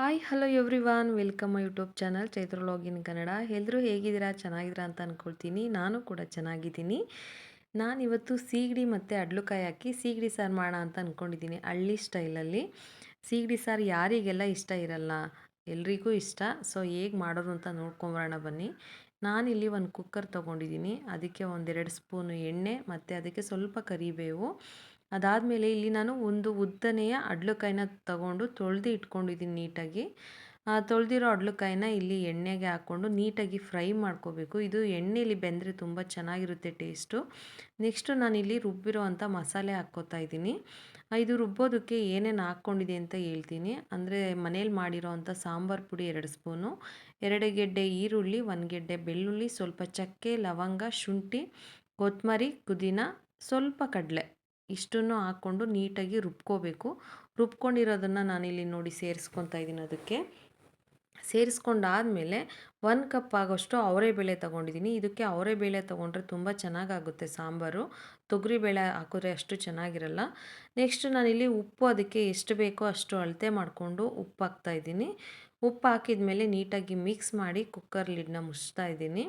Hi, hello everyone welcome YouTube channel Chaitra login Kannada. ಎಲ್ಲರೂ ಹೇಗಿದ್ದೀರಾ? ಚೆನ್ನಾಗಿದ್ದೀರಾ ಅಂತ ಅಂದ್ಕೊಳ್ತೀನಿ ನಾನು ಕೂಡ ಚೆನ್ನಾಗಿದ್ದೀನಿ. ನಾನಿವತ್ತು ಸೀಗಡಿ ಮತ್ತು ಅಡ್ಲುಕಾಯಿ ಹಾಕಿ ಸೀಗಡಿ ಸಾರು ಮಾಡೋಣ ಅಂತ ಅಂದ್ಕೊಂಡಿದ್ದೀನಿ ಹಳ್ಳಿ ಸ್ಟೈಲಲ್ಲಿ. ಸೀಗಡಿ ಸಾರು ಯಾರಿಗೆಲ್ಲ ಇಷ್ಟ ಇರಲ್ಲ, ಎಲ್ರಿಗೂ ಇಷ್ಟ. ಸೊ, ಹೇಗೆ ಮಾಡೋದು ಅಂತ ನೋಡ್ಕೊಂಬರೋಣ ಬನ್ನಿ. ನಾನಿಲ್ಲಿ ಒಂದು ಕುಕ್ಕರ್ ತೊಗೊಂಡಿದ್ದೀನಿ. ಅದಕ್ಕೆ ಒಂದೆರಡು ಸ್ಪೂನು ಎಣ್ಣೆ, ಮತ್ತು ಅದಕ್ಕೆ ಸ್ವಲ್ಪ ಕರಿಬೇವು. ಅದಾದಮೇಲೆ ಇಲ್ಲಿ ನಾನು ಒಂದು ಉದ್ದನೆಯ ಅಡ್ಲಕಾಯಿನ ತಗೊಂಡು ತೊಳೆದು ಇಟ್ಕೊಂಡಿದ್ದೀನಿ ನೀಟಾಗಿ. ತೊಳೆದಿರೋ ಅಡ್ಲಕಾಯಿನ ಇಲ್ಲಿ ಎಣ್ಣೆಗೆ ಹಾಕ್ಕೊಂಡು ನೀಟಾಗಿ ಫ್ರೈ ಮಾಡ್ಕೋಬೇಕು. ಇದು ಎಣ್ಣೆಯಲ್ಲಿ ಬೆಂದರೆ ತುಂಬ ಚೆನ್ನಾಗಿರುತ್ತೆ ಟೇಸ್ಟು. ನೆಕ್ಸ್ಟು ನಾನಿಲ್ಲಿ ರುಬ್ಬಿರೋ ಅಂಥ ಮಸಾಲೆ ಹಾಕ್ಕೋತಾ ಇದ್ದೀನಿ. ಇದು ರುಬ್ಬೋದಕ್ಕೆ ಏನೇನು ಹಾಕ್ಕೊಂಡಿದೆ ಅಂತ ಹೇಳ್ತೀನಿ. ಅಂದರೆ ಮನೇಲಿ ಮಾಡಿರೋ ಅಂಥ ಸಾಂಬಾರು ಪುಡಿ ಎರಡು ಸ್ಪೂನು, ಎರಡು ಗೆಡ್ಡೆ ಈರುಳ್ಳಿ, ಒಂದು ಗೆಡ್ಡೆ ಬೆಳ್ಳುಳ್ಳಿ, ಸ್ವಲ್ಪ ಚಕ್ಕೆ, ಲವಂಗ, ಶುಂಠಿ ಕೊತ್ತಂಬರಿ ಪುದೀನ, ಸ್ವಲ್ಪ ಕಡಲೆ. ಇಷ್ಟನ್ನು ಹಾಕ್ಕೊಂಡು ನೀಟಾಗಿ ರುಬ್ಕೋಬೇಕು. ರುಬ್ಕೊಂಡಿರೋದನ್ನು ನಾನಿಲ್ಲಿ ನೋಡಿ ಸೇರಿಸ್ಕೊತಾ ಇದ್ದೀನಿ ಅದಕ್ಕೆ. ಸೇರಿಸ್ಕೊಂಡಾದಮೇಲೆ ಒಂದು ಕಪ್ ಆಗೋಷ್ಟು ಅವರೆಬೇಳೆ ತೊಗೊಂಡಿದ್ದೀನಿ. ಇದಕ್ಕೆ ಅವರೆಬೇಳೆ ತೊಗೊಂಡ್ರೆ ತುಂಬ ಚೆನ್ನಾಗಾಗುತ್ತೆ ಸಾಂಬಾರು. ತೊಗರಿಬೇಳೆ ಹಾಕಿದ್ರೆ ಅಷ್ಟು ಚೆನ್ನಾಗಿರಲ್ಲ. ನೆಕ್ಸ್ಟ್ ನಾನಿಲ್ಲಿ ಉಪ್ಪು ಅದಕ್ಕೆ ಎಷ್ಟು ಬೇಕೋ ಅಷ್ಟು ಅಳತೆ ಮಾಡಿಕೊಂಡು ಉಪ್ಪು ಹಾಕ್ತಾಯಿದ್ದೀನಿ ಉಪ್ಪು ಹಾಕಿದ ಮೇಲೆ ನೀಟಾಗಿ ಮಿಕ್ಸ್ ಮಾಡಿ ಕುಕ್ಕರ್ ಲಿಡ್ನ ಮುಚ್ತಾ ಇದ್ದೀನಿ.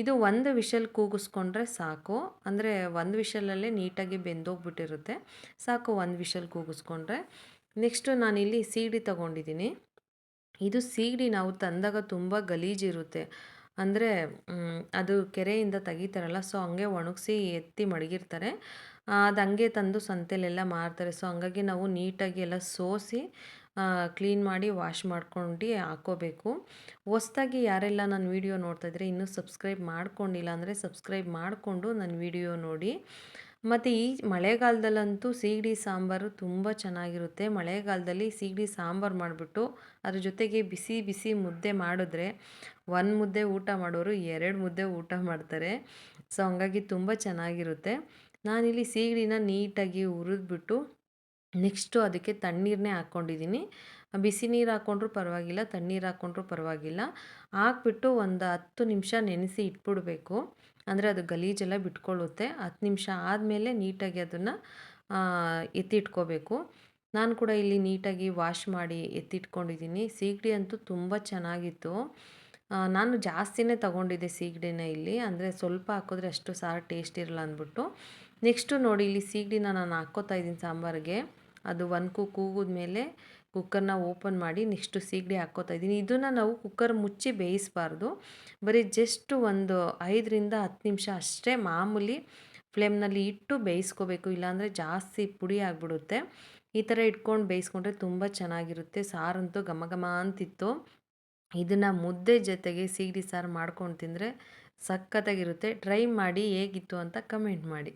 ಇದು ಒಂದು ವಿಷಲ್ ಕೂಗಿಸ್ಕೊಂಡ್ರೆ ಸಾಕು. ಅಂದರೆ ಒಂದು ವಿಷಲಲ್ಲೇ ನೀಟಾಗಿ ಬೆಂದೋಗ್ಬಿಟ್ಟಿರುತ್ತೆ. ಸಾಕು ಒಂದು ವಿಷಲ್ ಕೂಗಿಸ್ಕೊಂಡ್ರೆ. ನೆಕ್ಸ್ಟು ನಾನಿಲ್ಲಿ ಸೀಗಡಿ ತೊಗೊಂಡಿದ್ದೀನಿ. ಇದು ಸೀಗಡಿ ನಾವು ತಂದಾಗ ತುಂಬ ಗಲೀಜಿರುತ್ತೆ. ಅಂದರೆ ಅದು ಕೆರೆಯಿಂದ ತೆಗಿತಾರಲ್ಲ, ಸೊ ಹಂಗೆ ಒಣಗಿಸಿ ಎತ್ತಿ ಮಡಗಿರ್ತಾರೆ. ಅದು ಹಂಗೆ ತಂದು ಸಂತೆಲೆಲ್ಲ ಮಾರ್ತಾರೆ. ಸೊ ಹಂಗಾಗಿ ನಾವು ನೀಟಾಗಿ ಎಲ್ಲ ಸೋಸಿ ಕ್ಲೀನ್ ಮಾಡಿ ವಾಶ್ ಮಾಡ್ಕೊಂಡು ಹಾಕೋಬೇಕು. ಹೊಸ್ದಾಗಿ ಯಾರೆಲ್ಲ ನನ್ನ ವೀಡಿಯೋ ನೋಡ್ತಾ ಇದ್ರೆ ಇನ್ನೂ ಸಬ್ಸ್ಕ್ರೈಬ್ ಮಾಡ್ಕೊಂಡಿಲ್ಲ ಅಂದರೆ ಸಬ್ಸ್ಕ್ರೈಬ್ ಮಾಡಿಕೊಂಡು ನನ್ನ ವೀಡಿಯೋ ನೋಡಿ. ಮತ್ತು ಈ ಮಳೆಗಾಲದಲ್ಲಂತೂ ಸೀಗಡಿ ಸಾಂಬಾರು ತುಂಬ ಚೆನ್ನಾಗಿರುತ್ತೆ. ಮಳೆಗಾಲದಲ್ಲಿ ಸೀಗಡಿ ಸಾಂಬಾರು ಮಾಡಿಬಿಟ್ಟು ಅದ್ರ ಜೊತೆಗೆ ಬಿಸಿ ಬಿಸಿ ಮುದ್ದೆ ಮಾಡಿದ್ರೆ, ಒಂದು ಮುದ್ದೆ ಊಟ ಮಾಡೋರು ಎರಡು ಮುದ್ದೆ ಊಟ ಮಾಡ್ತಾರೆ. ಸೊ ಹಂಗಾಗಿ ತುಂಬ ಚೆನ್ನಾಗಿರುತ್ತೆ. ನಾನಿಲ್ಲಿ ಸೀಗಡಿನ ನೀಟಾಗಿ ಹುರಿದ್ಬಿಟ್ಟು ನೆಕ್ಸ್ಟು ಅದಕ್ಕೆ ತಣ್ಣೀರನ್ನೇ ಹಾಕ್ಕೊಂಡಿದ್ದೀನಿ. ಬಿಸಿ ನೀರು ಹಾಕ್ಕೊಂಡ್ರೂ ಪರವಾಗಿಲ್ಲ, ತಣ್ಣೀರು ಹಾಕ್ಕೊಂಡ್ರೂ ಪರವಾಗಿಲ್ಲ. ಹಾಕ್ಬಿಟ್ಟು ಒಂದು ಹತ್ತು ನಿಮಿಷ ನೆನೆಸಿ ಇಟ್ಬಿಡಬೇಕು. ಅಂದರೆ ಅದು ಗಲೀಜೆಲ್ಲ ಬಿಟ್ಕೊಳ್ಳುತ್ತೆ. ಹತ್ತು ನಿಮಿಷ ಆದಮೇಲೆ ನೀಟಾಗಿ ಅದನ್ನು ಎತ್ತಿಟ್ಕೋಬೇಕು. ನಾನು ಕೂಡ ಇಲ್ಲಿ ನೀಟಾಗಿ ವಾಶ್ ಮಾಡಿ ಎತ್ತಿಟ್ಕೊಂಡಿದ್ದೀನಿ. ಸೀಗಡಿ ಅಂತೂ ತುಂಬ ಚೆನ್ನಾಗಿತ್ತು. ನಾನು ಜಾಸ್ತಿನೇ ತೊಗೊಂಡಿದ್ದೆ ಸೀಗಡಿನ ಇಲ್ಲಿ. ಅಂದರೆ ಸ್ವಲ್ಪ ಹಾಕಿದ್ರೆ ಅಷ್ಟು ಸಾರು ಟೇಸ್ಟ್ ಇರಲ್ಲ ಅಂದ್ಬಿಟ್ಟು. ನೆಕ್ಸ್ಟು ನೋಡಿ ಇಲ್ಲಿ ಸೀಗಡಿನ ನಾನು ಹಾಕ್ಕೋತಾ ಇದ್ದೀನಿ ಸಾಂಬಾರಿಗೆ. ಅದು ಒನ್ಕು ಕೂಗಿದ ಮೇಲೆ ಕುಕ್ಕರ್ನ ಓಪನ್ ಮಾಡಿ ನೆಕ್ಸ್ಟು ಸೀಗಡಿ ಹಾಕ್ಕೋತಾ ಇದ್ದೀನಿ. ಇದನ್ನು ನಾವು ಕುಕ್ಕರ್ ಮುಚ್ಚಿ ಬೇಯಿಸಬಾರ್ದು. ಬರೀ ಜಸ್ಟ್ ಒಂದು ಐದರಿಂದ ಹತ್ತು ನಿಮಿಷ ಅಷ್ಟೇ ಮಾಮೂಲಿ ಫ್ಲೇಮ್ನಲ್ಲಿ ಇಟ್ಟು ಬೇಯಿಸ್ಕೋಬೇಕು. ಇಲ್ಲಾಂದರೆ ಜಾಸ್ತಿ ಪುಡಿ ಆಗಿಬಿಡುತ್ತೆ. ಈ ಥರ ಇಟ್ಕೊಂಡು ಬೇಯಿಸ್ಕೊಂಡ್ರೆ ತುಂಬ ಚೆನ್ನಾಗಿರುತ್ತೆ. ಸಾರಂತೂ ಘಮ ಘಮ ಅಂತಿತ್ತು. ಇದನ್ನು ಮುದ್ದೆ ಜೊತೆಗೆ ಸೀಗಡಿ ಸಾರು ಮಾಡ್ಕೊಂಡು ತಿಂದರೆ ಸಖತ್ತಾಗಿರುತ್ತೆ. ಟ್ರೈ ಮಾಡಿ ಹೇಗಿತ್ತು ಅಂತ ಕಮೆಂಟ್ ಮಾಡಿ.